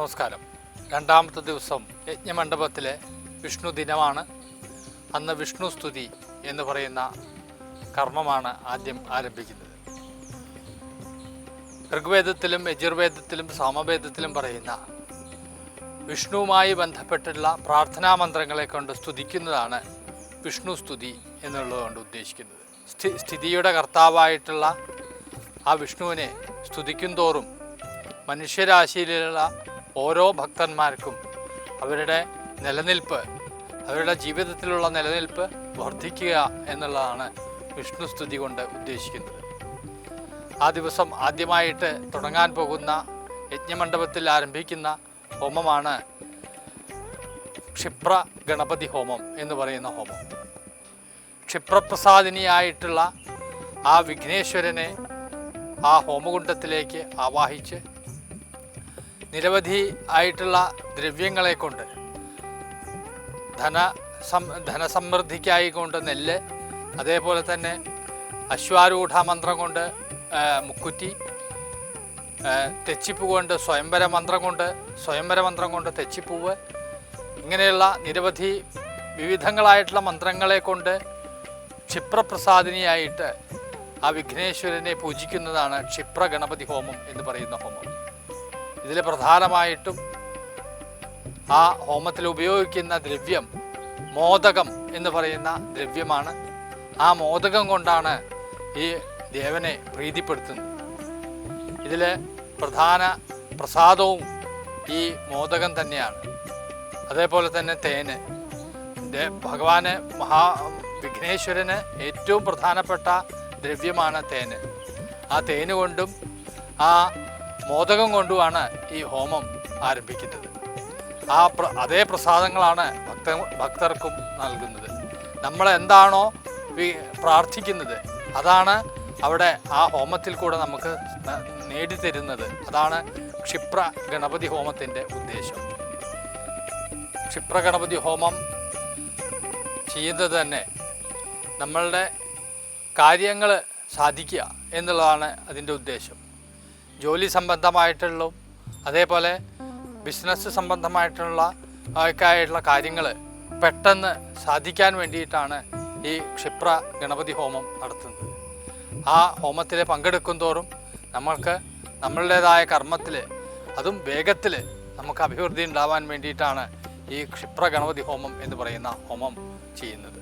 നമസ്കാരം. രണ്ടാമത്തെ ദിവസം യജ്ഞമണ്ഡപത്തിലെ വിഷ്ണു ദിനമാണ്. അന്ന് വിഷ്ണു സ്തുതി എന്ന് പറയുന്ന കർമ്മമാണ് ആദ്യം ആരംഭിക്കുന്നത്. ഋഗ്വേദത്തിലും യജുർവേദത്തിലും സാമവേദത്തിലും പറയുന്ന വിഷ്ണുവുമായി ബന്ധപ്പെട്ടുള്ള പ്രാർത്ഥനാ മന്ത്രങ്ങളെ കൊണ്ട് സ്തുതിക്കുന്നതാണ് വിഷ്ണു സ്തുതി എന്നുള്ളതുകൊണ്ട് ഉദ്ദേശിക്കുന്നത്. സ്ഥി സ്ഥിതിയുടെ കർത്താവായിട്ടുള്ള ആ വിഷ്ണുവിനെ സ്തുതിക്കും തോറും മനുഷ്യരാശിയിലുള്ള ഓരോ ഭക്തന്മാർക്കും അവരുടെ നിലനിൽപ്പ് അവരുടെ ജീവിതത്തിലുള്ള നിലനിൽപ്പ് വർദ്ധിക്കുക എന്നുള്ളതാണ് വിഷ്ണു സ്തുതി കൊണ്ട് ഉദ്ദേശിക്കുന്നത്. ആ ദിവസം ആദ്യമായിട്ട് തുടങ്ങാൻ പോകുന്ന യജ്ഞമണ്ഡപത്തിൽ ആരംഭിക്കുന്ന ഹോമമാണ് ക്ഷിപ്ര ഗണപതി ഹോമം എന്ന് പറയുന്ന ഹോമം. ക്ഷിപ്രപ്രസാദിനിയായിട്ടുള്ള ആ വിഘ്നേശ്വരനെ ആ ഹോമകുണ്ഡത്തിലേക്ക് ആവാഹിച്ച് നിരവധി ആയിട്ടുള്ള ദ്രവ്യങ്ങളെ കൊണ്ട് ധന സം ധനസമൃദ്ധിക്കായി കൊണ്ട് നെല്ല് അതേപോലെ തന്നെ അശ്വാരൂഢ മന്ത്രം കൊണ്ട് മുക്കുറ്റി തെച്ചിപ്പൂ കൊണ്ട് സ്വയംവര മന്ത്രം കൊണ്ട് സ്വയംവര മന്ത്രം കൊണ്ട് തെച്ചിപ്പൂവ് ഇങ്ങനെയുള്ള നിരവധി വിവിധങ്ങളായിട്ടുള്ള മന്ത്രങ്ങളെ കൊണ്ട് ക്ഷിപ്രപ്രസാദിനിയായിട്ട് ആ വിഘ്നേശ്വരനെ പൂജിക്കുന്നതാണ് ക്ഷിപ്ര ഗണപതി ഹോമം എന്ന് പറയുന്ന ഹോമം. ഇതിൽ പ്രധാനമായിട്ടും ആ ഹോമത്തിൽ ഉപയോഗിക്കുന്ന ദ്രവ്യം മോദകം എന്ന് പറയുന്ന ദ്രവ്യമാണ്. ആ മോദകം കൊണ്ടാണ് ഈ ദേവനെ പ്രീതിപ്പെടുത്തുന്നത്. ഇതിൽ പ്രധാന പ്രസാദവും ഈ മോദകം തന്നെയാണ്. അതേപോലെ തന്നെ തേന്. ഭഗവാന് മഹാ വിഘ്നേശ്വരന് ഏറ്റവും പ്രധാനപ്പെട്ട ദ്രവ്യമാണ് തേന്. ആ തേന് കൊണ്ടും ആ മോദകം കൊണ്ടുമാണ് ഈ ഹോമം ആരംഭിക്കുന്നത്. ആ പ്ര അതേ പ്രസാദങ്ങളാണ് ഭക്ത ഭക്തർക്കും നൽകുന്നത്. നമ്മൾ എന്താണോ പ്രാർത്ഥിക്കുന്നത് അതാണ് അവിടെ ആ ഹോമത്തിൽ കൂടെ നമുക്ക് നേടിത്തരുന്നത്. അതാണ് ക്ഷിപ്ര ഗണപതി ഹോമത്തിന്റെ ഉദ്ദേശം. ക്ഷിപ്ര ഗണപതി ഹോമം ചെയ്യുന്നത് തന്നെ നമ്മളുടെ കാര്യങ്ങൾ സാധിക്കുക എന്നുള്ളതാണ് അതിന്റെ ഉദ്ദേശം. ജോലി സംബന്ധമായിട്ടുള്ള അതേപോലെ ബിസിനസ് സംബന്ധമായിട്ടുള്ള ഒക്കെ ആയിട്ടുള്ള കാര്യങ്ങൾ പെട്ടെന്ന് സാധിക്കാൻ വേണ്ടിയിട്ടാണ് ഈ ക്ഷിപ്ര ഗണപതി ഹോമം നടത്തുന്നത്. ആ ഹോമത്തിൽ പങ്കെടുക്കും തോറും നമ്മൾക്ക് നമ്മളുടേതായ കർമ്മത്തിൽ അതും വേഗത്തിൽ നമുക്ക് അഭിവൃദ്ധി ഉണ്ടാവാൻ വേണ്ടിയിട്ടാണ് ഈ ക്ഷിപ്ര ഗണപതി ഹോമം എന്ന് പറയുന്ന ഹോമം ചെയ്യുന്നത്.